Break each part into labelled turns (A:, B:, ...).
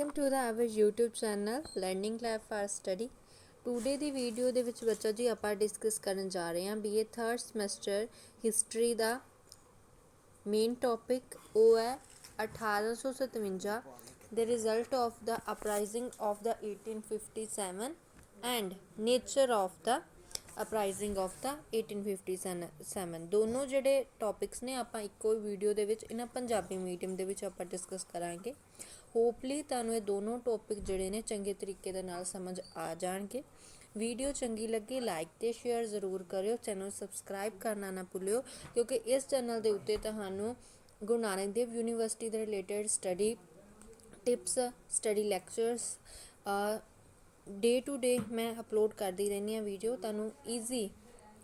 A: Welcome to the our YouTube channel learning lab for study today the video ਦੇ ਵਿੱਚ ਬੱਚਾ ਜੀ ਆਪਾਂ ਡਿਸਕਸ ਕਰਨ ਜਾ ਰਹੇ ਹਾਂ ਬੀਏ 3rd ਸਮੈਸਟਰ ਹਿਸਟਰੀ ਦਾ ਮੇਨ ਟੌਪਿਕ ਉਹ ਹੈ 1857 the result of the uprising of the 1857 and nature of the uprising of the 1857 ਦੋਨੋਂ ਜਿਹੜੇ ਟੌਪਿਕਸ ਨੇ, ਆਪਾਂ ਇੱਕੋ ਹੀ ਵੀਡੀਓ ਦੇ ਵਿੱਚ, ਇਹਨਾਂ ਪੰਜਾਬੀ ਮੀਡੀਅਮ ਦੇ ਵਿੱਚ ਆਪਾਂ ਡਿਸਕਸ ਕਰਾਂਗੇ। ਹੋਪਲੀ ਤੁਹਾਨੂੰ ਇਹ ਦੋਨੋਂ ਟੌਪਿਕ ਜਿਹੜੇ ਨੇ, ਚੰਗੇ ਤਰੀਕੇ ਦੇ ਨਾਲ ਸਮਝ ਆ ਜਾਣਗੇ। ਵੀਡੀਓ ਚੰਗੀ ਲੱਗੀ ਲਾਈਕ ਤੇ ਸ਼ੇਅਰ ਜ਼ਰੂਰ ਕਰਿਓ। ਚੈਨਲ ਸਬਸਕ੍ਰਾਈਬ ਕਰਨਾ ਨਾ ਭੁੱਲਿਓ, ਕਿਉਂਕਿ ਇਸ ਚੈਨਲ ਦੇ ਉੱਤੇ ਤੁਹਾਨੂੰ ਗੁਰੂ ਨਾਨਕ ਦੇਵ ਯੂਨੀਵਰਸਿਟੀ ਦੇ related study tips study lectures day to day ਮੈਂ ਅਪਲੋਡ ਕਰਦੀ ਰਹਿੰਦੀ ਹਾਂ ਵੀਡੀਓ ਤੁਹਾਨੂੰ ਈਜ਼ੀ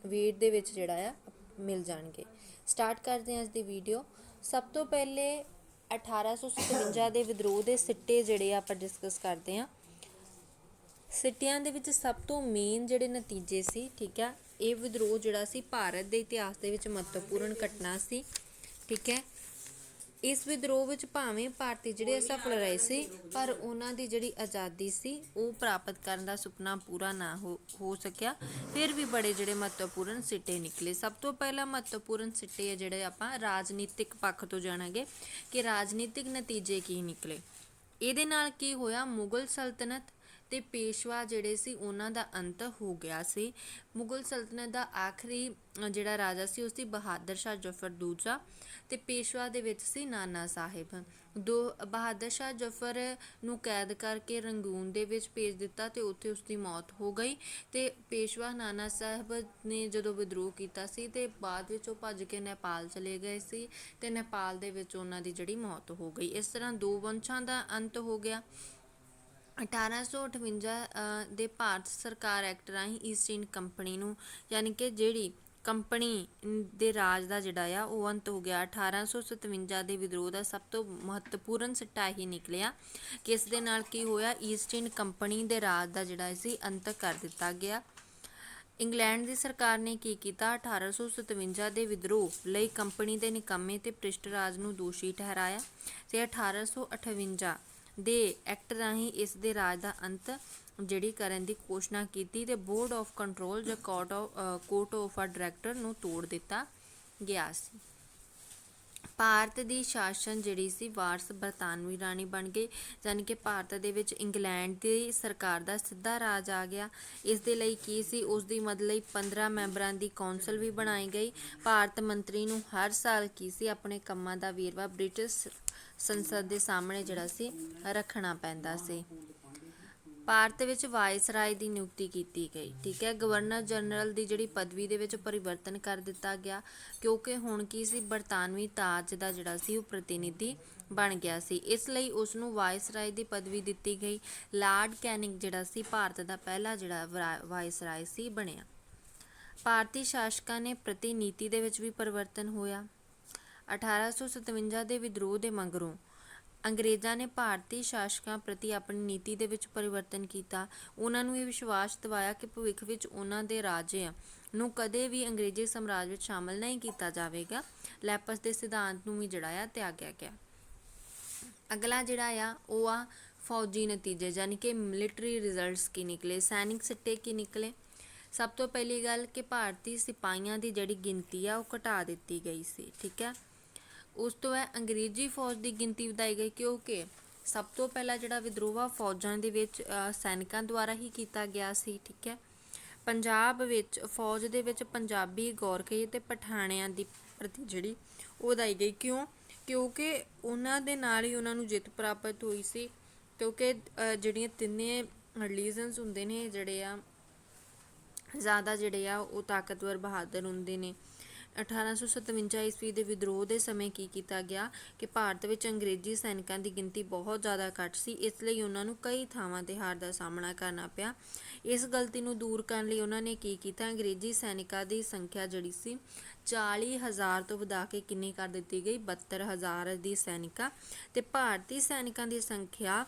A: ਵੇਟ ਦੇ ਵਿੱਚ ਜਿਹੜਾ ਆ, ਮਿਲ ਜਾਣਗੇ। ਸਟਾਰਟ ਕਰਦੇ ਹਾਂ ਅੱਜ ਦੀ ਵੀਡੀਓ ਸਭ ਤੋਂ ਪਹਿਲੇ 1857 ਦੇ ਵਿਦਰੋਹ ਦੇ ਸਿੱਟੇ ਜਿਹੜੇ ਆ, ਆਪਾਂ ਡਿਸਕਸ ਕਰਦੇ ਹਾਂ। ਸਿੱਟਿਆਂ ਦੇ ਵਿੱਚ ਸਭ ਤੋਂ ਮੇਨ ਜਿਹੜੇ ਨਤੀਜੇ ਸੀ, ਠੀਕ ਆ, ਇਹ ਵਿਦਰੋਹ ਜਿਹੜਾ ਸੀ, ਭਾਰਤ ਦੇ ਇਤਿਹਾਸ ਦੇ ਵਿੱਚ ਮਹੱਤਵਪੂਰਨ ਘਟਨਾ ਸੀ, ਠੀਕ ਹੈ। ਇਸ ਵਿਦਰੋਹ ਵਿੱਚ ਭਾਵੇਂ ਭਾਰਤੀ ਜਿਹੜੇ ਅਸਫਲ ਰਹੇ ਸੀ ਪਰ ਉਹਨਾਂ ਦੀ ਜਿਹੜੀ ਆਜ਼ਾਦੀ ਸੀ ਉਹ ਪ੍ਰਾਪਤ ਕਰਨ ਦਾ ਸੁਪਨਾ ਪੂਰਾ ਨਾ ਹੋ ਹੋ ਸਕਿਆ। ਫਿਰ ਵੀ ਬੜੇ ਜਿਹੜੇ ਮਹੱਤਵਪੂਰਨ ਸਿੱਟੇ ਨਿਕਲੇ। ਸਭ ਤੋਂ ਪਹਿਲਾ ਮਹੱਤਵਪੂਰਨ ਸਿੱਟੇ ਆ ਜਿਹੜੇ ਆਪਾਂ ਰਾਜਨੀਤਿਕ ਪੱਖ ਤੋਂ ਜਾਣਾਂਗੇ ਕਿ ਰਾਜਨੀਤਿਕ ਨਤੀਜੇ ਕੀ ਨਿਕਲੇ। ਇਹਦੇ ਨਾਲ ਕੀ ਹੋਇਆ? ਮੁਗਲ ਸਲਤਨਤ ਤੇ ਪੇਸ਼ਵਾ ਜਿਹੜੇ ਸੀ, ਉਹਨਾਂ ਦਾ ਅੰਤ ਹੋ ਗਿਆ ਸੀ। ਮੁਗਲ ਸਲਤਨਤ ਦਾ ਆਖਰੀ ਜਿਹੜਾ ਰਾਜਾ ਸੀ, ਉਸ ਸੀ ਬਹਾਦਰ ਸ਼ਾਹ ਜ਼ਫਰ ਦੂਜਾ ਤੇ ਪੇਸ਼ਵਾ ਦੇ ਵਿੱਚ ਸੀ ਨਾਨਾ ਸਾਹਿਬ। ਦੋ, ਬਹਾਦਰ ਸ਼ਾਹ ਜ਼ਫਰ ਨੂੰ ਕੈਦ ਕਰਕੇ ਰੰਗੂਨ ਦੇ ਵਿੱਚ ਭੇਜ ਦਿੱਤਾ ਤੇ ਉੱਥੇ ਉਸ ਦੀ ਮੌਤ ਹੋ ਗਈ ਤੇ ਪੇਸ਼ਵਾ ਨਾਨਾ ਸਾਹਿਬ ਨੇ ਜਦੋਂ ਵਿਦਰੋਹ ਕੀਤਾ ਸੀ ਤੇ ਬਾਅਦ ਵਿੱਚ ਉਹ ਭੱਜ ਕੇ ਨੇਪਾਲ ਚਲੇ ਗਏ ਸੀ ਤੇ ਨੇਪਾਲ ਦੇ ਵਿੱਚ ਉਹਨਾਂ ਦੀ ਜਿਹੜੀ ਮੌਤ ਹੋ ਗਈ। ਇਸ ਤਰ੍ਹਾਂ ਦੋ ਵੰਸ਼ਾਂ ਦਾ ਅੰਤ ਹੋ ਗਿਆ। ਅਠਾਰਾਂ ਸੌ ਅਠਵੰਜਾ ਦੇ ਭਾਰਤ ਸਰਕਾਰ ਐਕਟ ਰਾਹੀਂ ਈਸਟ ਇੰਡ ਕੰਪਨੀ ਨੂੰ, ਯਾਨੀ ਕਿ ਜਿਹੜੀ ਕੰਪਨੀ ਦੇ ਰਾਜ ਦਾ ਜਿਹੜਾ ਆ, ਉਹ ਅੰਤ ਹੋ ਗਿਆ। 1857 ਦੇ ਵਿਦਰੋਹ ਦਾ ਸਭ ਤੋਂ ਮਹੱਤਵਪੂਰਨ ਸਿੱਟਾ ਹੀ ਨਿਕਲਿਆ ਕਿ ਇਸ ਦੇ ਨਾਲ ਕੀ ਹੋਇਆ ਈਸਟ ਇੰਡ ਕੰਪਨੀ ਦੇ ਰਾਜ ਦਾ ਜਿਹੜਾ ਸੀ, ਅੰਤ ਕਰ ਦਿੱਤਾ ਗਿਆ। ਇੰਗਲੈਂਡ ਦੀ ਸਰਕਾਰ ਨੇ ਕੀ ਕੀਤਾ 1857 ਦੇ ਵਿਦਰੋਹ ਲਈ ਕੰਪਨੀ ਦੇ ਨਿਕੰਮੇ ਤੇ ਭ੍ਰਿਸ਼ਟ ਰਾਜ ਨੂੰ ਦੋਸ਼ੀ ਠਹਿਰਾਇਆ ਤੇ 1858 ਦੇ ਐਕਟ ਰਾਹੀਂ ਇਸ ਦੇ ਰਾਜ ਦਾ ਅੰਤ ਜਿਹੜੀ ਕਰਨ ਦੀ ਘੋਸ਼ਣਾ ਕੀਤੀ ਤੇ ਬੋਰਡ ਆਫ ਕੰਟਰੋਲ ਜਾਂ ਕੋਰਟ ਆਫ ਕੋਰਟ ਆਫ ਆ ਡਾਇਰੈਕਟਰ ਨੂੰ ਤੋੜ ਦਿੱਤਾ ਗਿਆ ਸੀ। ਭਾਰਤ ਦੀ ਸ਼ਾਸਨ ਜਿਹੜੀ ਸੀ, ਵਾਰਸ ਬਰਤਾਨਵੀ ਰਾਣੀ ਬਣ ਗਈ। ਯਾਨੀ ਕਿ ਭਾਰਤ ਦੇ ਵਿੱਚ ਇੰਗਲੈਂਡ ਦੀ ਸਰਕਾਰ ਦਾ ਸਿੱਧਾ ਰਾਜ ਆ ਗਿਆ। ਇਸ ਦੇ ਲਈ ਕੀ ਸੀ, ਉਸ ਦੀ ਮਦਦ ਲਈ 15 ਮੈਂਬਰਾਂ ਦੀ ਕੌਂਸਲ ਵੀ ਬਣਾਈ ਗਈ। ਭਾਰਤ ਮੰਤਰੀ ਨੂੰ ਹਰ ਸਾਲ ਕੀ ਸੀ, ਆਪਣੇ ਕੰਮਾਂ ਦਾ ਵੇਰਵਾ ਬ੍ਰਿਟਿਸ਼ ਸੰਸਦ ਦੇ ਸਾਹਮਣੇ ਜਿਹੜਾ ਸੀ, ਰੱਖਣਾ ਪੈਂਦਾ ਸੀ। ਭਾਰਤ ਵਿੱਚ ਵਾਇਸਰਾਏ ਦੀ ਨਿਯੁਕਤੀ ਕੀਤੀ ਗਈ, ਠੀਕ ਹੈ? ਗਵਰਨਰ ਜਨਰਲ ਦੀ ਜਿਹੜੀ ਪਦਵੀ ਦੇ ਵਿੱਚ ਪਰਿਵਰਤਨ ਕਰ ਦਿੱਤਾ ਗਿਆ, ਕਿਉਂਕਿ ਹੁਣ ਕੀ ਸੀ, ਬਰਤਾਨਵੀ ਤਾਜ ਦਾ ਜਿਹੜਾ ਸੀ ਉਹ ਪ੍ਰਤੀਨਿਧੀ ਬਣ ਗਿਆ ਸੀ। ਇਸ ਲਈ ਉਸ ਨੂੰ ਵਾਇਸਰਾਏ ਦੀ ਪਦਵੀ ਦਿੱਤੀ ਗਈ। ਲਾਰਡ ਕੈਨਿੰਗ ਜਿਹੜਾ ਸੀ, ਭਾਰਤ ਦਾ ਪਹਿਲਾ ਜਿਹੜਾ ਵਰਾ- ਵਾਇਸਰਾਏ ਸੀ, ਬਣਿਆ। ਭਾਰਤੀ ਸ਼ਾਸਕਾਂ ਨੇ ਪ੍ਰਤੀਨੀਤੀ ਦੇ ਵਿੱਚ ਵੀ ਪਰਿਵਰਤਨ ਹੋਇਆ। 1857 ਦੇ ਵਿਦਰੋਹ ਦੇ ਮਗਰੋਂ ਅੰਗਰੇਜ਼ਾਂ ਨੇ ਭਾਰਤੀ ਸ਼ਾਸਕਾਂ ਪ੍ਰਤੀ ਆਪਣੀ ਨੀਤੀ ਦੇ ਵਿੱਚ ਪਰਿਵਰਤਨ ਕੀਤਾ। ਉਹਨਾਂ ਨੂੰ ਇਹ ਵਿਸ਼ਵਾਸ ਦਿਵਾਇਆ ਕਿ ਭਵਿੱਖ ਵਿੱਚ ਉਹਨਾਂ ਦੇ ਰਾਜਿਆਂ ਨੂੰ ਕਦੇ ਵੀ ਅੰਗਰੇਜ਼ੀ ਸਾਮਰਾਜ ਵਿੱਚ ਸ਼ਾਮਲ ਨਹੀਂ ਕੀਤਾ ਜਾਵੇਗਾ। ਲੈਪਸ ਦੇ ਸਿਧਾਂਤ ਨੂੰ ਵੀ ਜਿਹੜਾ ਆ ਤਿਆਗਿਆ ਗਿਆ। ਅਗਲਾ ਜਿਹੜਾ ਆ, ਉਹ ਆ ਫੌਜੀ ਨਤੀਜੇ ਯਾਨੀ ਕਿ ਮਿਲਟਰੀ ਰਿਜ਼ਲਟਸ ਕੀ ਨਿਕਲੇ, ਸੈਨਿਕ ਸਿੱਟੇ ਕੀ ਨਿਕਲੇ। ਸਭ ਤੋਂ ਪਹਿਲੀ ਗੱਲ ਕਿ ਭਾਰਤੀ ਸਿਪਾਹੀਆਂ ਦੀ ਜਿਹੜੀ ਗਿਣਤੀ ਆ, ਉਹ ਘਟਾ ਦਿੱਤੀ ਗਈ ਸੀ, ਠੀਕ ਹੈ? ਉਸ ਤੋਂ ਹੈ ਅੰਗਰੇਜ਼ੀ ਫੌਜ ਦੀ ਗਿਣਤੀ ਵਧਾਈ ਗਈ ਕਿਉਂਕਿ ਸਭ ਤੋਂ ਪਹਿਲਾਂ ਜਿਹੜਾ ਵਿਦਰੋਹ ਫੌਜਾਂ ਦੇ ਵਿੱਚ ਸੈਨਿਕਾਂ ਦੁਆਰਾ ਹੀ ਕੀਤਾ ਗਿਆ ਸੀ, ਠੀਕ ਹੈ। ਪੰਜਾਬ ਵਿੱਚ ਫੌਜ ਦੇ ਵਿੱਚ ਪੰਜਾਬੀ ਗੋਰਖੇ ਤੇ ਪਠਾਣਿਆਂ ਦੀ ਪ੍ਰਤੀ ਜਿਹੜੀ ਉਹ ਵਧਾਈ ਗਈ ਕਿਉਂ? ਕਿਉਂਕਿ ਉਹਨਾਂ ਦੇ ਨਾਲ ਹੀ ਉਹਨਾਂ ਨੂੰ ਜਿੱਤ ਪ੍ਰਾਪਤ ਹੋਈ ਸੀ। ਕਿਉਂਕਿ ਜਿਹੜੀਆਂ ਤਿੰਨੇ ਰਿਲੀਜਨਸ ਹੁੰਦੇ ਨੇ, ਜਿਹੜੇ ਆ, ਜ਼ਿਆਦਾ ਜਿਹੜੇ ਆ, ਉਹ ਤਾਕਤਵਰ ਬਹਾਦਰ ਹੁੰਦੇ ਨੇ। 1857 ਈਸਵੀ ਦੇ ਵਿਦਰੋਹ ਦੇ ਸਮੇਂ ਕੀ ਕੀਤਾ ਗਿਆ ਕਿ ਭਾਰਤ ਵਿੱਚ ਅੰਗਰੇਜ਼ੀ ਸੈਨਿਕਾਂ ਦੀ ਗਿਣਤੀ ਬਹੁਤ ਜ਼ਿਆਦਾ ਘੱਟ ਸੀ, ਇਸ ਲਈ ਉਹਨਾਂ ਨੂੰ ਕਈ ਥਾਵਾਂ ਤੇ ਹਾਰ ਦਾ ਸਾਹਮਣਾ ਕਰਨਾ ਪਿਆ। ਇਸ ਗਲਤੀ ਨੂੰ ਦੂਰ ਕਰਨ ਲਈ ਉਹਨਾਂ ਨੇ ਕੀ ਕੀਤਾ? ਅੰਗਰੇਜ਼ੀ ਸੈਨਿਕਾਂ ਦੀ ਸੰਖਿਆ ਜਿਹੜੀ ਸੀ 40000 ਤੋਂ ਵਧਾ ਕੇ ਕਿੰਨੀ ਕਰ ਦਿੱਤੀ ਗਈ? 72000 ਦੀ ਸੈਨਿਕਾਂ। ਤੇ ਭਾਰਤੀ ਸੈਨਿਕਾਂ ਦੀ ਸੰਖਿਆ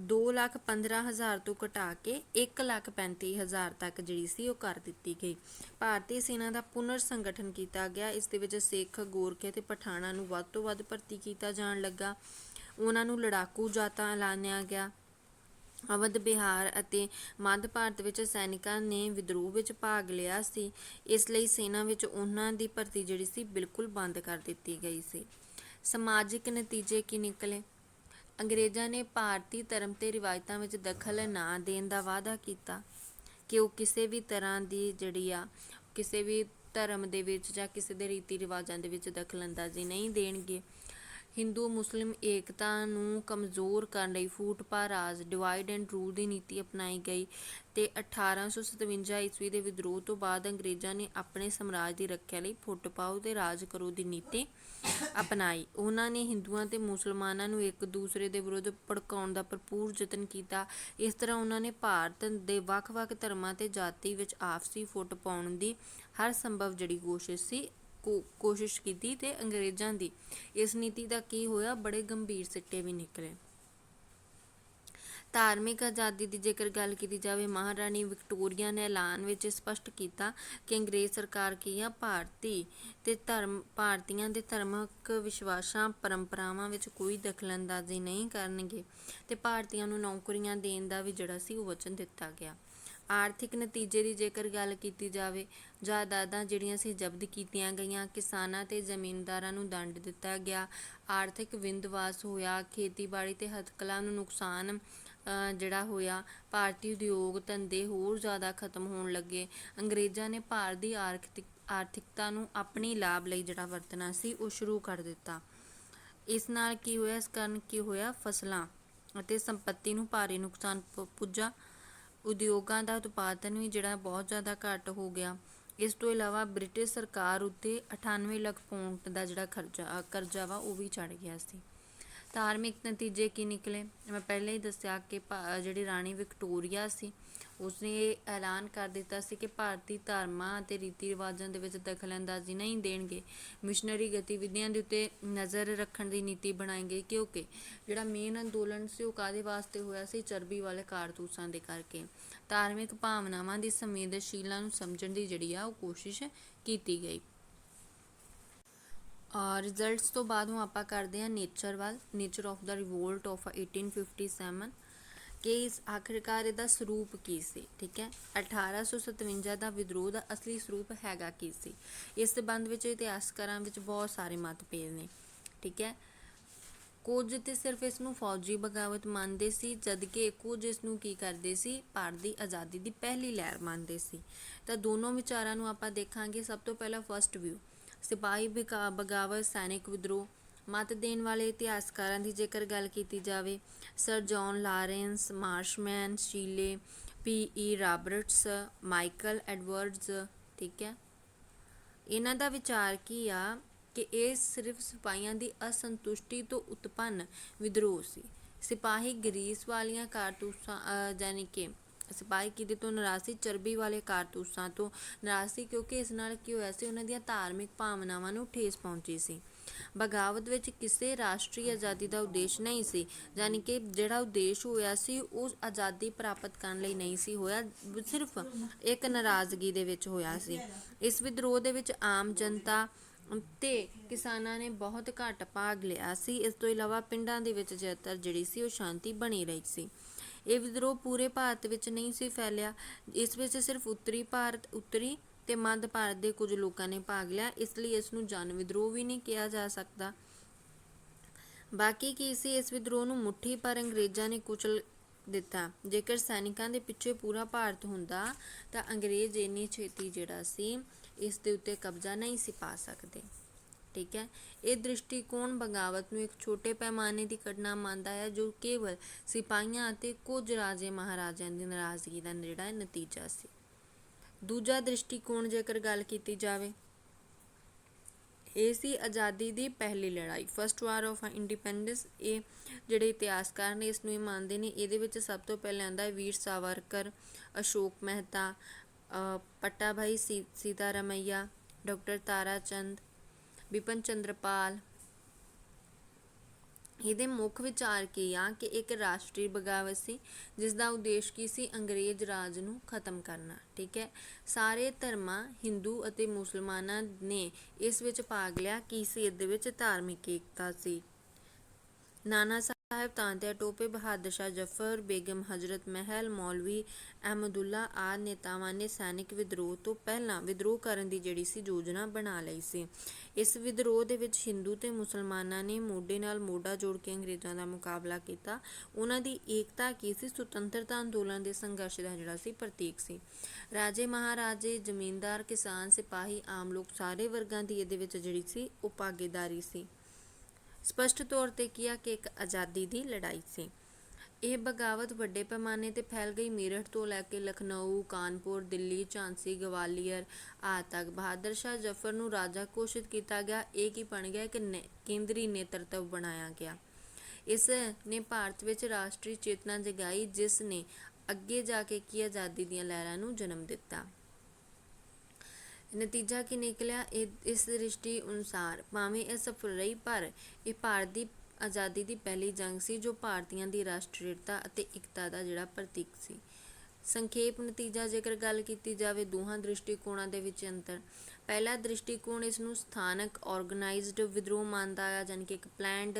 A: ਦੋ ਲੱਖ ਪੰਦਰਾਂ ਹਜ਼ਾਰ ਤੋਂ ਘਟਾ ਕੇ ਇੱਕ ਲੱਖ ਪੈਂਤੀ ਹਜ਼ਾਰ ਤੱਕ ਜਿਹੜੀ ਸੀ ਉਹ ਕਰ ਦਿੱਤੀ ਗਈ। ਭਾਰਤੀ ਸੈਨਾ ਦਾ ਪੁਨਰ ਸੰਗਠਨ ਕੀਤਾ ਗਿਆ। ਇਸ ਦੇ ਵਿੱਚ ਸਿੱਖ, ਗੋਰਖੇ ਤੇ ਪਠਾਣਾ ਨੂੰ ਵੱਧ ਤੋਂ ਵੱਧ ਭਰਤੀ ਕੀਤਾ ਜਾਣ ਲੱਗਾ। ਉਹਨਾਂ ਨੂੰ ਲੜਾਕੂ ਜਾਤਾਂ ਐਲਾਨਿਆ ਗਿਆ। ਅਵਧ ਬਿਹਾਰ ਅਤੇ ਮੱਧ ਭਾਰਤ ਵਿੱਚ ਸੈਨਿਕਾਂ ਨੇ ਵਿਦਰੋਹ ਵਿੱਚ ਭਾਗ ਲਿਆ ਸੀ। ਇਸ ਲਈ ਸੈਨਾ ਵਿੱਚ ਉਹਨਾਂ ਦੀ ਭਰਤੀ ਜਿਹੜੀ ਸੀ ਬਿਲਕੁਲ ਬੰਦ ਕਰ ਦਿੱਤੀ ਗਈ ਸੀ। ਸਮਾਜਿਕ ਨਤੀਜੇ ਕੀ ਨਿਕਲੇ? ਅੰਗਰੇਜ਼ਾਂ ਨੇ ਭਾਰਤੀ ਧਰਮ ਤੇ ਰਿਵਾਇਤਾਂ ਵਿੱਚ ਦਖਲ ਨਾ ਦੇਣ ਦਾ ਵਾਅਦਾ ਕੀਤਾ ਕਿ ਉਹ ਕਿਸੇ ਵੀ ਤਰ੍ਹਾਂ ਦੀ ਜਿਹੜੀ ਆ, ਕਿਸੇ ਵੀ ਧਰਮ ਦੇ ਵਿੱਚ ਜਾਂ ਕਿਸੇ ਦੇ ਰੀਤੀ ਰਿਵਾਜਾਂ ਦੇ ਵਿੱਚ ਦਖਲਅੰਦਾਜ਼ੀ ਨਹੀਂ ਦੇਣਗੇ। ਹਿੰਦੂ, ਮੁਸਲਿਮ ਏਕਤਾ ਨੂੰ ਕਮਜ਼ੋਰ ਕਰਨ ਲਈ ਫੂਟ ਪਾ ਰਾਜ ਡਿਵਾਈਡ ਐਂਡ ਰੂਲ ਦੀ ਨੀਤੀ ਅਪਣਾਈ ਗਈ ਤੇ 1857 ਈਸਵੀ ਦੇ ਵਿਦਰੋਹ ਤੋਂ ਬਾਅਦ ਅੰਗਰੇਜ਼ਾਂ ਨੇ ਆਪਣੇ ਸਾਮਰਾਜ ਦੀ ਰੱਖਿਆ ਲਈ ਫੁੱਟ ਪਾਓ ਤੇ ਰਾਜ ਕਰੋ ਦੀ ਨੀਤੀ ਅਪਣਾਈ। ਉਹਨਾਂ ਨੇ ਹਿੰਦੂਆਂ ਤੇ ਮੁਸਲਮਾਨਾਂ ਨੂੰ ਇੱਕ ਦੂਸਰੇ ਦੇ ਵਿਰੁੱਧ ਭੜਕਾਉਣ ਦਾ ਭਰਪੂਰ ਯਤਨ ਕੀਤਾ। ਇਸ ਤਰ੍ਹਾਂ ਉਹਨਾਂ ਨੇ ਭਾਰਤ ਦੇ ਵੱਖ-ਵੱਖ ਧਰਮਾਂ ਤੇ ਜਾਤੀ ਵਿੱਚ ਆਪਸੀ ਫੁੱਟ ਪਾਉਣ ਦੀ ਹਰ ਸੰਭਵ ਜਿਹੜੀ ਕੋਸ਼ਿਸ਼ ਸੀ। ਕੋਸ਼ਿਸ਼ ਕੀਤੀ ਤੇ ਅੰਗਰੇਜ਼ਾਂ ਦੀ। ਇਸ ਨੀਤੀ ਦਾ ਕੀ ਹੋਇਆ? ਬੜੇ ਗੰਭੀਰ ਸਿੱਟੇ ਵੀ ਨਿਕਲੇ। ਧਾਰਮਿਕ ਆਜ਼ਾਦੀ ਦੀ ਜੇਕਰ ਗੱਲ ਕੀਤੀ ਜਾਵੇ, ਮਹਾਰਾਣੀ ਵਿਕਟੋਰੀਆ ਨੇ ਐਲਾਨ ਵਿੱਚ ਸਪਸ਼ਟ ਕੀਤਾ ਕਿ ਅੰਗਰੇਜ਼ ਸਰਕਾਰ ਕੀ ਆ? ਭਾਰਤੀ ਤੇ ਧਰਮ, ਭਾਰਤੀਆਂ ਦੇ ਧਰਮਕ ਵਿਸ਼ਵਾਸਾਂ, ਪਰੰਪਰਾਵਾਂ ਵਿੱਚ ਕੋਈ ਦਖਲਅੰਦਾਜ਼ੀ ਨਹੀਂ ਕਰਨਗੇ ਤੇ ਭਾਰਤੀਆਂ ਨੂੰ ਨੌਕਰੀਆਂ ਦੇਣ ਦਾ ਵੀ ਜਿਹੜਾ ਸੀ, ਉਹ ਵਚਨ ਦਿੱਤਾ ਗਿਆ। ਆਰਥਿਕ ਨਤੀਜੇ ਦੀ ਜੇਕਰ ਗੱਲ ਕੀਤੀ ਜਾਵੇ, ਜਾਇਦਾਦਾਂ ਜਿਹੜੀਆਂ ਸੀ ਜ਼ਬਤ ਕੀਤੀਆਂ ਗਈਆਂ, ਕਿਸਾਨਾਂ ਤੇ ਜ਼ਮੀਨਦਾਰਾਂ ਨੂੰ ਦੰਡ ਦਿੱਤਾ ਗਿਆ। ਆਰਥਿਕ ਵਿੰਦਵਾਸ ਹੋਇਆ, ਖੇਤੀਬਾੜੀ ਤੇ ਹੱਥਕਲਾ ਨੂੰ ਨੁਕਸਾਨ ਜਿਹੜਾ ਹੋਇਆ, ਭਾਰਤੀ ਉਦਯੋਗ ਧੰਦੇ ਹੋਰ ਜ਼ਿਆਦਾ ਖਤਮ ਹੋਣ ਲੱਗੇ। ਅੰਗਰੇਜ਼ਾਂ ਨੇ ਭਾਰਤ ਦੀ ਆਰਥਿਕ, ਆਰਥਿਕਤਾ ਨੂੰ ਆਪਣੀ ਲਾਭ ਲਈ ਜਿਹੜਾ ਵਰਤਣਾ ਸੀ, ਉਹ ਸ਼ੁਰੂ ਕਰ ਦਿੱਤਾ। ਇਸ ਨਾਲ ਕੀ ਹੋਇਆ? ਇਸ ਕਾਰਨ ਕੀ ਹੋਇਆ? ਫਸਲਾਂ ਅਤੇ ਸੰਪਤੀ ਨੂੰ ਭਾਰੀ ਨੁਕਸਾਨ ਪ- ਪੁੱਜਾ। ਉਦਯੋਗਾਂ ਦਾ ਉਤਪਾਦਨ ਵੀ ਜਿਹੜਾ ਬਹੁਤ ਜ਼ਿਆਦਾ ਘੱਟ ਹੋ ਗਿਆ। ਇਸ ਤੋਂ ਇਲਾਵਾ ਬ੍ਰਿਟਿਸ਼ ਸਰਕਾਰ ਉੱਤੇ 98 ਲੱਖ ਪੌਂਡ ਦਾ ਜਿਹੜਾ ਖਰਚਾ ਕਰਜ਼ਾ ਵਾ, ਉਹ ਵੀ ਚੜ ਗਿਆ ਸੀ। ਧਾਰਮਿਕ ਨਤੀਜੇ ਕੀ ਨਿਕਲੇ? ਮੈਂ ਪਹਿਲਾਂ ਹੀ ਦੱਸਿਆ ਕਿ ਭਾ- ਜਿਹੜੀ ਰਾਣੀ ਵਿਕਟੋਰੀਆ ਸੀ ਉਸਨੇ ਇਹ ਐਲਾਨ ਕਰ ਦਿੱਤਾ ਸੀ ਕਿ ਭਾਰਤੀ ਧਰਮਾਂ ਅਤੇ ਰੀਤੀ ਰਿਵਾਜਾਂ ਦੇ ਵਿੱਚ ਦਖਲਅੰਦਾਜ਼ੀ ਨਹੀਂ ਦੇਣਗੇ। ਮਿਸ਼ਨਰੀ ਗਤੀਵਿਧੀਆਂ ਦੇ ਉੱਤੇ ਨਜ਼ਰ ਰੱਖਣ ਦੀ ਨੀਤੀ ਬਣਾਈ ਕਿਉਂਕਿ ਜਿਹੜਾ ਮੇਨ ਅੰਦੋਲਨ ਸੀ ਉਹ ਕਾਦੇ ਵਾਸਤੇ ਹੋਇਆ ਸੀ? ਚਰਬੀ ਵਾਲੇ ਕਾਰਤੂਸਾਂ ਦੇ ਕਰਕੇ। ਧਾਰਮਿਕ ਭਾਵਨਾਵਾਂ ਦੀ ਸੰਵੇਦਨਸ਼ੀਲਤਾ ਨੂੰ ਸਮਝਣ ਦੀ ਜਿਹੜੀ ਆ ਉਹ ਕੋਸ਼ਿਸ਼ ਕੀਤੀ ਗਈ। ਰਿਜ਼ਲਟਸ ਤੋਂ ਬਾਅਦ ਹੁਣ ਆਪਾਂ ਕਰਦੇ ਹਾਂ ਨੇਚਰ ਵੱਲ। Nature of the revolt of 1857 ਕਿ ਇਸ ਆਖਿਰਕਾਰ ਇਹਦਾ ਸਰੂਪ ਕੀ ਸੀ, ਠੀਕ ਹੈ? 1857 ਦਾ ਵਿਦਰੋਹ ਦਾ ਅਸਲੀ ਸਰੂਪ ਹੈਗਾ ਕੀ ਸੀ? ਇਸ ਸੰਬੰਧ ਵਿੱਚ ਇਤਿਹਾਸਕਾਰਾਂ ਵਿੱਚ ਬਹੁਤ ਸਾਰੇ ਮਤਭੇਦ ਨੇ, ਠੀਕ ਹੈ? ਕੁਝ ਤੇ ਸਿਰਫ ਇਸ ਨੂੰ ਫੌਜੀ ਬਗਾਵਤ ਮੰਨਦੇ ਸੀ, ਜਦਕਿ ਕੁਝ ਇਸ ਨੂੰ ਕੀ ਕਰਦੇ ਸੀ? ਭਾਰਤ ਦੀ ਆਜ਼ਾਦੀ ਦੀ ਪਹਿਲੀ ਲਹਿਰ ਮੰਨਦੇ ਸੀ। ਤਾਂ ਦੋਨੋਂ ਵਿਚਾਰਾਂ ਨੂੰ ਆਪਾਂ ਦੇਖਾਂਗੇ ਸਭ ਤੋਂ ਪਹਿਲਾਂ ਫਰਸਟ ਵਿਊ ਸਿਪਾਹੀ ਬਿਕਾ- ਬਗਾਵਤ ਸੈਨਿਕ ਵਿਦਰੋਹ ਮੱਤ ਦੇਣ ਵਾਲੇ ਇਤਿਹਾਸਕਾਰਾਂ ਦੀ ਜੇਕਰ ਗੱਲ ਕੀਤੀ ਜਾਵੇ sir John Lawrence Marshman Seeley P E Roberts Michael Edwards ਠੀਕ ਹੈ। ਇਹਨਾਂ ਦਾ ਵਿਚਾਰ ਕੀ ਆ ਕਿ ਇਹ ਸਿਰਫ ਸਿਪਾਹੀਆਂ ਦੀ ਅਸੰਤੁਸ਼ਟੀ ਤੋਂ ਉਤਪੰਨ ਵਿਦਰੋਹ ਸੀ। ਸਿਪਾਹੀ ਗਰੀਸ ਵਾਲੀਆਂ ਕਾਰਤੂਸਾਂ ਅਹ, ਯਾਨੀ ਕਿ ਸਿਪਾਹੀ ਕਿਹਦੇ ਤੋਂ? ਨਾਰਾਜ਼ ਸੀ ਚਰਬੀ ਵਾਲੇ ਕਾਰਤੂਸਾਂ ਤੋਂ। ਨਾਰਾਜ਼ ਸੀ ਕਿਉਂਕਿ ਇਸ ਨਾਲ ਕੀ ਹੋਇਆ ਸੀ ਉਹਨਾਂ ਦੀਆਂ ਧਾਰਮਿਕ ਭਾਵਨਾਵਾਂ ਨੂੰ ਠੇਸ ਪਹੁੰਚੀ ਸੀ। ਬਗਾਵਤ ਵਿੱਚ ਕਿਸੇ ਰਾਸ਼ਟਰੀ ਆਜ਼ਾਦੀ ਦਾ ਉਦੇਸ਼ ਨਹੀਂ ਸੀ ਯਾਨੀ ਕਿ ਜਿਹੜਾ ਉਦੇਸ਼ ਹੋਇਆ ਸੀ, ਉਹ ਆਜ਼ਾਦੀ ਪ੍ਰਾਪਤ ਕਰਨ ਲਈ ਨਹੀਂ ਸੀ ਹੋਇਆ, ਸਿਰਫ ਇੱਕ ਨਾਰਾਜ਼ਗੀ ਦੇ ਵਿੱਚ ਹੋਇਆ ਸੀ। ਇਸ ਵਿਦਰੋਹ ਦੇ ਵਿੱਚ ਆਮ ਜਨਤਾ ਤੇ ਕਿਸਾਨਾਂ ਨੇ ਬਹੁਤ ਘੱਟ ਭਾਗ ਲਿਆ ਸੀ। ਇਸ ਤੋਂ ਇਲਾਵਾ ਪਿੰਡਾਂ ਦੇ ਵਿੱਚ ਜ਼ਿਆਦਾਤਰ ਜਿਹੜੀ ਸੀ, ਉਹ ਸ਼ਾਂਤੀ ਬਣੀ ਰਹੀ ਸੀ। ਇਹ ਵਿਦਰੋਹ ਪੂਰੇ ਭਾਰਤ ਵਿੱਚ ਨਹੀਂ ਸੀ ਫੈਲਿਆ। ਇਸ ਵਿੱਚ ਸਿਰਫ ਉੱਤਰੀ ਭਾਰਤ, ਉੱਤਰੀ ਤੇ ਮੱਧ ਭਾਰਤ ਦੇ ਕੁਝ ਲੋਕਾਂ ਨੇ ਭਾਗ ਲਿਆ। ਇਸ ਲਈ ਇਸ ਨੂੰ ਜਨ ਵਿਦਰੋਹ ਵੀ ਨਹੀਂ ਕਿਹਾ ਜਾ ਸਕਦਾ। ਬਾਕੀ ਕੀ ਸੀ, ਇਸ ਵਿਦਰੋਹ ਨੂੰ ਮੁੱਠੀ ਪਰ ਅੰਗਰੇਜ਼ਾਂ ਨੇ ਕੁਚਲ ਦਿੱਤਾ। ਜੇਕਰ ਸੈਨਿਕਾਂ ਦੇ ਪਿੱਛੇ ਪੂਰਾ ਭਾਰਤ ਹੁੰਦਾ, ਤਾਂ ਅੰਗਰੇਜ਼ ਇੰਨੀ ਛੇਤੀ ਜਿਹੜਾ ਸੀ, ਇਸ ਦੇ ਉੱਤੇ ਕਬਜ਼ਾ ਨਹੀਂ ਸੀ ਪਾ ਸਕਦੇ। ਠੀਕ ਹੈ? ਇਹ ਦ੍ਰਿਸ਼ਟੀਕੋਣ ਬਗਾਵਤ ਨੂੰ ਇੱਕ ਛੋਟੇ ਪੈਮਾਨੇ ਦੀ ਘਟਨਾ ਮੰਨਦਾ ਹੈ, ਜੋ ਕੇਵਲ ਸਿਪਾਹੀਆਂ ਅਤੇ ਕੁਝ ਰਾਜੇ ਮਹਾਰਾਜਿਆਂ ਦੀ ਨਾਰਾਜ਼ਗੀ ਦਾ ਜਿਹੜਾ ਨਤੀਜਾ ਸੀ। ਦੂਜਾ ਦ੍ਰਿਸ਼ਟੀਕੋਣ ਜੇਕਰ ਗੱਲ ਕੀਤੀ ਜਾਵੇ, ਇਹ ਸੀ ਆਜ਼ਾਦੀ ਦੀ ਪਹਿਲੀ ਲੜਾਈ। ਫਰਸਟ ਵਾਰ ਆਫ ਇੰਡੀਪੈਂਡੈਂਸ ਇਹ ਜਿਹੜੇ ਇਤਿਹਾਸਕਾਰ ਨੇ ਇਸ ਨੂੰ ਹੀ ਮੰਨਦੇ ਨੇ। ਇਹਦੇ ਵਿੱਚ ਸਭ ਤੋਂ ਪਹਿਲਾਂ ਆਂਦਾ ਹੈ ਵੀਰ ਸਾਵਰਕਰ, ਅਸ਼ੋਕ ਮਹਿਤਾ ਪੱਟਾਭਾਈ ਸੀ ਸੀਤਾ ਰਮਈਆ ਡਾਕਟਰ ਤਾਰਾ ਚੰਦ ਵਿਪਨ ਚੰਦਰਪਾਲ ਇਹਦੇ ਮੁੱਖ ਵਿਚਾਰ ਕੀ ਆ ਕਿ ਇੱਕ ਰਾਸ਼ਟਰੀ ਬਗਾਵਤ ਸੀ ਜਿਸ ਦਾ ਉਦੇਸ਼ ਕੀ ਸੀ ਅੰਗਰੇਜ਼ ਰਾਜ ਨੂੰ ਖਤਮ ਕਰਨਾ, ਠੀਕ ਹੈ? ਸਾਰੇ ਧਰਮਾਂ, ਹਿੰਦੂ ਅਤੇ ਮੁਸਲਮਾਨਾਂ ਨੇ ਇਸ ਵਿੱਚ ਭਾਗ ਲਿਆ, ਕੀ ਸੀ? ਇਹਦੇ ਵਿੱਚ ਧਾਰਮਿਕ ਏਕਤਾ ਸੀ। ਨਾਨਾ ਸਾਹਿਬ ਤਾਂਤਿਆ ਟੋਪੇ ਬਹਾਦਰ ਸ਼ਾਹ ਜ਼ਫਰ, ਬੇਗਮ ਹਜ਼ਰਤ ਮਹਿਲ, ਮੌਲਵੀ ਅਹਿਮਦੁੱਲਾ ਆਦਿ ਨੇਤਾਵਾਂ ਨੇ ਸੈਨਿਕ ਵਿਦਰੋਹ ਤੋਂ ਪਹਿਲਾਂ ਵਿਦਰੋਹ ਕਰਨ ਦੀ ਜਿਹੜੀ ਸੀ ਯੋਜਨਾ ਬਣਾ ਲਈ ਸੀ। ਇਸ ਵਿਦਰੋਹ ਦੇ ਵਿੱਚ ਹਿੰਦੂ ਤੇ ਮੁਸਲਮਾਨਾਂ ਨੇ ਮੋਢੇ ਨਾਲ ਮੋਢਾ ਜੋੜ ਕੇ ਅੰਗਰੇਜ਼ਾਂ ਦਾ ਮੁਕਾਬਲਾ ਕੀਤਾ। ਉਹਨਾਂ ਦੀ ਏਕਤਾ ਕੀ ਸੀ? ਸੁਤੰਤਰਤਾ ਅੰਦੋਲਨ ਦੇ ਸੰਘਰਸ਼ ਦਾ ਜਿਹੜਾ ਸੀ ਪ੍ਰਤੀਕ ਸੀ। ਰਾਜੇ ਮਹਾਰਾਜੇ, ਜ਼ਮੀਂਦਾਰ, ਕਿਸਾਨ, ਸਿਪਾਹੀ ਆਮ ਲੋਕ ਸਾਰੇ ਵਰਗਾਂ ਦੀ ਇਹਦੇ ਵਿੱਚ ਜਿਹੜੀ ਸੀ ਉਹ ਭਾਗੀਦਾਰੀ ਸੀ। ਸਪਸ਼ਟ ਤੌਰ ਤੇ ਕਿਹਾ ਕਿ ਇੱਕ ਆਜ਼ਾਦੀ ਦੀ ਲੜਾਈ ਸੀ। ਇਹ ਬਗਾਵਤ ਵੱਡੇ ਪੈਮਾਨੇ ਤੇ ਫੈਲ ਗਈ ਮੇਰਠ ਤੋਂ ਲੈ ਕੇ ਲਖਨਊ, ਕਾਨਪੁਰ, ਦਿੱਲੀ, ਝਾਂਸੀ, ਗਵਾਲੀਅਰ ਆਦਿ ਤੱਕ। ਬਹਾਦਰ ਸ਼ਾਹ ਜ਼ਫਰ ਨੂੰ ਰਾਜਾ ਘੋਸ਼ਿਤ ਕੀਤਾ ਗਿਆ। ਇਹ ਕੀ ਬਣ ਗਿਆ? ਕਿ ਕੇਂਦਰੀ ਨੇਤਰਤਵ ਬਣਾਇਆ ਗਿਆ। ਇਸ ਨੇ ਭਾਰਤ ਵਿੱਚ ਰਾਸ਼ਟਰੀ ਚੇਤਨਾ ਜਗਾਈ, ਜਿਸ ਨੇ ਅੱਗੇ ਜਾ ਕੇ ਕੀ ਆਜ਼ਾਦੀ ਦੀਆਂ ਲਹਿਰਾਂ ਨੂੰ ਜਨਮ ਦਿੱਤਾ। ਨਤੀਜਾ ਕੀ ਨਿਕਲਿਆ? ਇਹ, ਇਸ ਦ੍ਰਿਸ਼ਟੀ ਅਨੁਸਾਰ ਭਾਵੇਂ ਇਹ ਸਫਲ ਰਹੀ, ਪਰ ਇਹ ਭਾਰਤ ਦੀ ਆਜ਼ਾਦੀ ਦੀ ਪਹਿਲੀ ਜੰਗ ਸੀ ਜੋ ਭਾਰਤੀਆਂ ਦੀ ਰਾਸ਼ਟਰੀਅਤਾ ਅਤੇ ਇਕਤਾ ਦਾ ਜਿਹੜਾ ਪ੍ਰਤੀਕ ਸੀ। ਸੰਖੇਪ ਨਤੀਜਾ ਜੇਕਰ ਗੱਲ ਕੀਤੀ ਜਾਵੇ ਦੋਹਾਂ ਦ੍ਰਿਸ਼ਟੀਕੋਣਾਂ ਦੇ ਵਿੱਚ ਅੰਤਰ, ਪਹਿਲਾ ਦ੍ਰਿਸ਼ਟੀਕੋਣ ਇਸ ਨੂੰ ਸਥਾਨਕ ਆਰਗੇਨਾਈਜ਼ਡ ਵਿਦਰੋਹ ਮੰਨਦਾ ਹੈ ਯਾਨੀ ਕਿ ਇੱਕ ਪਲਾਨਡ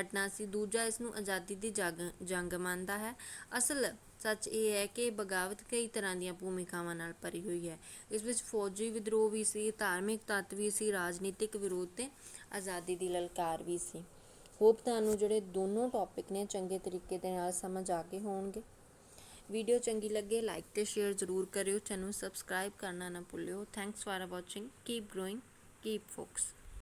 A: ਘਟਨਾ ਸੀ। ਦੂਜਾ ਇਸ ਨੂੰ ਆਜ਼ਾਦੀ ਦੀ ਜੰਗ ਮੰਨਦਾ ਹੈ। ਅਸਲ ਸੱਚ ਇਹ ਹੈ ਕਿ ਬਗਾਵਤ ਕਈ ਤਰ੍ਹਾਂ ਦੀਆਂ ਭੂਮਿਕਾਵਾਂ ਨਾਲ ਭਰੀ ਹੋਈ ਹੈ। ਇਸ ਵਿੱਚ ਫੌਜੀ ਵਿਦਰੋਹ ਵੀ ਸੀ, ਧਾਰਮਿਕ ਤੱਤ ਵੀ ਸੀ, ਰਾਜਨੀਤਿਕ ਵਿਰੋਧ ਤੇ ਆਜ਼ਾਦੀ ਦੀ ਲਲਕਾਰ ਵੀ ਸੀ। ਹੋਪ ਤੁਹਾਨੂੰ ਜਿਹੜੇ ਦੋਨੋਂ ਟੌਪਿਕ ਨੇ ਚੰਗੇ ਤਰੀਕੇ ਦੇ ਨਾਲ ਸਮਝ ਆ ਗਏ ਹੋਣਗੇ। ਵੀਡੀਓ ਚੰਗੀ ਲੱਗੇ ਲਾਈਕ ਤੇ ਸ਼ੇਅਰ ਜ਼ਰੂਰ ਕਰਿਓ। ਚੈਨਲ ਸਬਸਕ੍ਰਾਈਬ ਕਰਨਾ ਨਾ ਭੁੱਲਿਓ। Thanks for watching keep growing keep focus